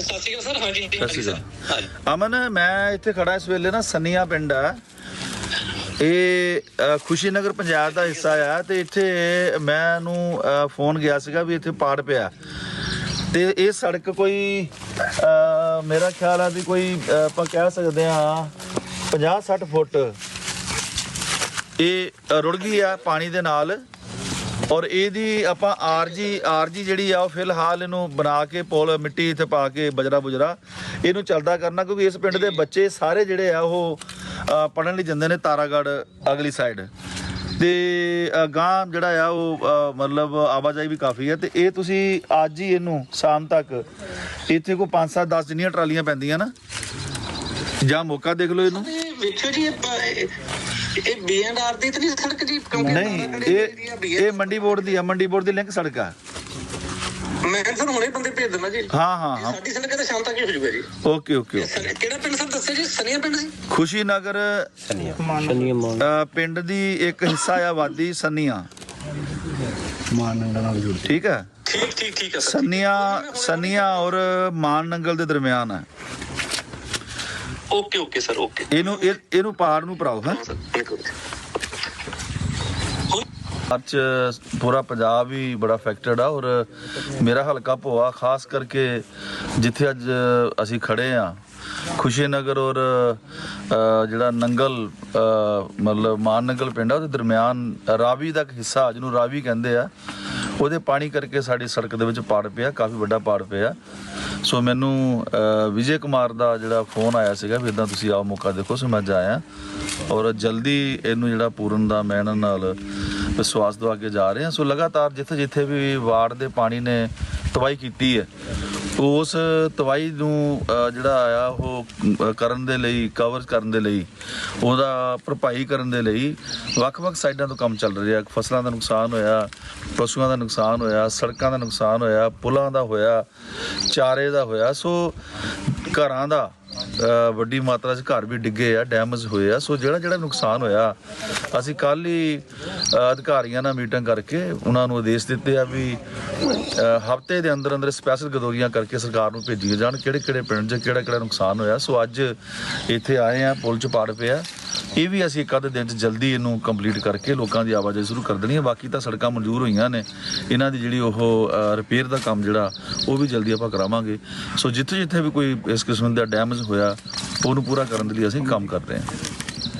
Sir ਹਾਂਜੀ ਸਤਿ ਸ਼੍ਰੀ ਅਕਾਲ। ਅਮਨ ਮੈਂ ਇੱਥੇ ਖੜਾ ਇਸ ਵੇਲੇ ਨਾ ਸੰਨੀਆ ਪਿੰਡ ਆ। ਇਹ ਖੁਸ਼ੀਨਗਰ ਪੰਜਾਬ ਦਾ ਹਿੱਸਾ ਆ ਤੇ ਇੱਥੇ ਮੈਨੂੰ ਅ, ਫੋਨ ਗਿਆ ਸੀਗਾ ਵੀ ਇੱਥੇ ਪਾੜ ਪਿਆ। ਤੇ ਇਹ ਸੜਕ ਕੋਈ ਮੇਰਾ ਖਿਆਲ ਆ ਵੀ ਕੋਈ ਆਪਾਂ ਕਹਿ ਸਕਦੇ ਆ 50 60 ਫੁੱਟ। ਇਹ ਰੁੜ ਗਈ ਆ ਪਾਣੀ ਦੇ ਨਾਲ। ਔਰ ਇਹਦੀ ਆਪਾਂ ਆਰਜੀ ਆਰਜੀ ਜਿਹੜੀ ਆ ਉਹ ਫਿਲਹਾਲ ਇਹਨੂੰ ਬਣਾ ਕੇ ਪੁਲ ਮਿੱਟੀ ਇੱਥੇ ਪਾ ਕੇ ਬਜਰਾ ਬੁਜਰਾ ਇਹਨੂੰ ਚੱਲਦਾ ਕਰਨਾ ਕਿਉਂਕਿ ਇਸ ਪਿੰਡ ਦੇ ਬੱਚੇ ਸਾਰੇ ਜਿਹੜੇ ਆ ਉਹ ਅ, ਪੜ੍ਹਨ ਲਈ ਜਾਂਦੇ ਨੇ ਤਾਰਾਗੜ ਅਗਲੀ ਸਾਈਡ ਤੇ ਗਾਂ ਜਿਹੜਾ ਆ ਉਹ ਮਤਲਬ ਆਵਾਜਾਈ ਵੀ ਕਾਫੀ ਹੈ ਤੇ ਇਹ ਤੁਸੀਂ ਅੱਜ ਹੀ ਇਹਨੂੰ ਸ਼ਾਮ ਤੱਕ ਇੱਥੇ ਕੋਈ 5 7 10 ਜਿੰਨੀਆਂ ਟਰਾਲੀਆਂ ਪੈਂਦੀਆਂ ਨਾ ਜਾਂ ਮੌਕਾ ਦੇਖ ਲਓ ਇਹਨੂੰ। ਜੀ ਇਹ ਬੀਐਨਆਰ ਦੀ ਤਾਂ ਨਹੀਂ ਸੜਕ ਜੀ ਕਿਉਂਕਿ ਨਹੀਂ ਇਹ ਇਹ ਮੰਡੀ ਬੋਰਡ ਦੀ ਆ ਮੰਡੀ ਬੋਰਡ ਦੀ ਲਿੰਕ ਸੜਕ ਆ। ਮੈਂ ਸਰ ਹੁਣੇ ਬੰਦੇ ਭੇਜ ਦੇਣਾ ਜੀ। ਹਾਂ ਹਾਂ ਹਾਂ। ਸਾਡੀ ਸੜਕ ਤਾਂ ਸ਼ਾਮ ਤੱਕ ਹੀ ਹੋ ਜਾਊਗਾ ਜੀ। ਓਕੇ ਓਕੇ ਕਿਹੜਾ ਪਿੰਡ ਸਰ ਦੱਸਿਓ ਜੀ? ਸਨੀਆ ਪਿੰਡ ਸੀ ਖੁਸ਼ੀ ਨਗਰ ਸ਼ਨੀਆ ਮਾਨ। ਅ, ਪਿੰਡ ਦੀ ਇੱਕ ਹਿੱਸਾ ਆ ਵਾਦੀ ਸੰਨੀਆਂ। ਮਾਨ ਨਾਲ ਜੁੜ ਠੀਕ ਹੈ? ਠੀਕ ਠੀਕ ਠੀਕ ਹੈ ਸੰਨੀਆਂ ਸੰਨੀਆਂ ਔਰ ਮਾਨ ਨੰਗਲ ਦੇ ਦਰਮਿਆਨ ਹੈ। ਓਕੇ ਓਕੇ ਸਰ ਓਕੇ ਇਹਨੂੰ ਇਹ- ਇਹਨੂੰ ਪਹਾੜ ਨੂੰ ਭਰਾਓ ਹੈ? ਸਰ ਬਿਲਕੁਲ। ਅੱਜ ਪੂਰਾ ਪੰਜਾਬ ਹੀ ਬੜਾ ਅਫੈਕਟਡ ਆ ਔਰ ਮੇਰਾ ਹਲਕਾ ਭੋਆ ਖਾਸ ਕਰਕੇ ਜਿੱਥੇ ਅੱਜ ਅਸੀਂ ਖੜੇ ਆ ਖੁਸ਼ੀ ਨਗਰ ਔਰ ਅ, ਜਿਹੜਾ ਨੰਗਲ ਅ, ਮਤਲਬ ਮਾਨ ਨੰਗਲ ਪਿੰਡ ਆ ਉਹਦੇ ਦਰਮਿਆਨ ਰਾਵੀ ਦਾ ਇੱਕ ਹਿੱਸਾ ਜਿਹਨੂੰ ਰਾਵੀ ਕਹਿੰਦੇ ਆ। ਉਹਦੇ ਪਾਣੀ ਕਰਕੇ ਸਾਡੀ ਸੜਕ ਦੇ ਵਿੱਚ ਪਾੜ ਪਿਆ, ਕਾਫੀ ਵੱਡਾ ਪਾੜ ਪਿਆ। ਸੋ ਮੈਨੂੰ ਵਿਜੇ ਕੁਮਾਰ ਦਾ ਜਿਹੜਾ ਫੋਨ ਆਇਆ ਸੀਗਾ ਵੀ ਇਦਾਂ ਤੁਸੀਂ ਆਓ, ਮੌਕਾ ਦੇਖੋ, ਸੋ ਮੈਂ ਜਾਇਆ ਔਰ ਜਲਦੀ ਇਹਨੂੰ ਜਿਹੜਾ ਪੂਰਨ ਦਾ ਮੈਂ ਇਹਨਾਂ ਨਾਲ ਵਿਸ਼ਵਾਸ ਦਵਾ ਕੇ ਜਾ ਰਹੇ ਹਾਂ। ਸੋ ਲਗਾਤਾਰ ਜਿੱਥੇ ਜਿੱਥੇ ਵੀ ਵਾਰਡ ਦੇ ਪਾਣੀ ਨੇ ਤਬਾਹੀ ਕੀਤੀ ਹੈ ਉਸ ਤਬਾਹੀ ਨੂੰ ਅ, ਜਿਹੜਾ ਆਇਆ ਉਹ ਅ, ਕਰਨ ਦੇ ਲਈ ਕਵਰ ਕਰਨ ਦੇ ਲਈ ਉਹਦਾ ਭਰਪਾਈ ਕਰਨ ਦੇ ਲਈ ਵੱਖ-ਵੱਖ ਸਾਈਡਾਂ ਤੋਂ ਕੰਮ ਚੱਲ ਰਿਹਾ। ਫਸਲਾਂ ਦਾ ਨੁਕਸਾਨ ਹੋਇਆ ਪਸ਼ੂਆਂ ਦਾ ਨੁਕਸਾਨ ਹੋਇਆ ਸੜਕਾਂ ਦਾ ਨੁਕਸਾਨ ਹੋਇਆ ਪੁਲਾਂ ਦਾ ਹੋਇਆ ਚਾਰੇ ਦਾ ਹੋਇਆ। ਸੋ ਘਰਾਂ ਦਾ ਵੱਡੀ ਮਾਤਰਾ 'ਚ ਘਰ ਵੀ ਡਿੱਗੇ ਆ ਡੈਮੇਜ ਹੋਏ ਆ। ਸੋ ਜਿਹੜਾ ਜਿਹੜਾ ਨੁਕਸਾਨ ਹੋਇਆ, ਅਸੀਂ ਕੱਲ ਹੀ ਅਧਿਕਾਰੀਆਂ ਨਾਲ ਮੀਟਿੰਗ ਕਰਕੇ ਉਹਨਾਂ ਨੂੰ ਆਦੇਸ਼ ਦਿੱਤੇ ਆ ਵੀ ਹਫ਼ਤੇ ਦੇ ਅੰਦਰ ਅੰਦਰ ਸਪੈਸ਼ਲ ਗਦੋਰੀਆਂ ਕਰਕੇ ਸਰਕਾਰ ਨੂੰ ਭੇਜੀਆਂ ਜਾਣ, ਕਿਹੜੇ ਕਿਹੜੇ ਪਿੰਡ 'ਚ ਕਿਹੜਾ ਕਿਹੜਾ ਨੁਕਸਾਨ ਹੋਇਆ। ਸੋ ਅੱਜ ਇੱਥੇ ਆਏ ਆ, ਪੁਲ 'ਚ ਪਾੜ ਪਿਆ ਇਹ ਵੀ ਅਸੀਂ ਇੱਕ ਅੱਧੇ ਦਿਨ 'ਚ ਜਲਦੀ ਇਹਨੂੰ ਕੰਪਲੀਟ ਕਰਕੇ ਲੋਕਾਂ ਦੀ ਆਵਾਜਾਈ ਸ਼ੁਰੂ ਕਰ ਦੇਣੀ ਹੈ। ਬਾਕੀ ਤਾਂ ਸੜਕਾਂ ਮਨਜ਼ੂਰ ਹੋਈਆਂ ਨੇ। ਇਹਨਾਂ ਦੀ ਜਿਹੜੀ ਉਹ ਰਿਪੇਅਰ ਦਾ ਕੰਮ ਜਿਹੜਾ, ਉਹ ਵੀ ਜਲਦੀ ਆਪਾਂ ਕਰਾਵਾਂਗੇ। ਸੋ ਜਿੱਥੇ ਜਿੱਥੇ ਵੀ ਕੋਈ ਇਸ ਕਿਸਮ ਦਾ ਡੈਮੇਜ ਹੋਇਆ, ਉਹਨੂੰ ਪੂਰਾ ਕਰਨ ਦੇ ਲਈ ਅਸੀਂ ਕੰਮ ਕਰ ਰਹੇ ਹਾਂ।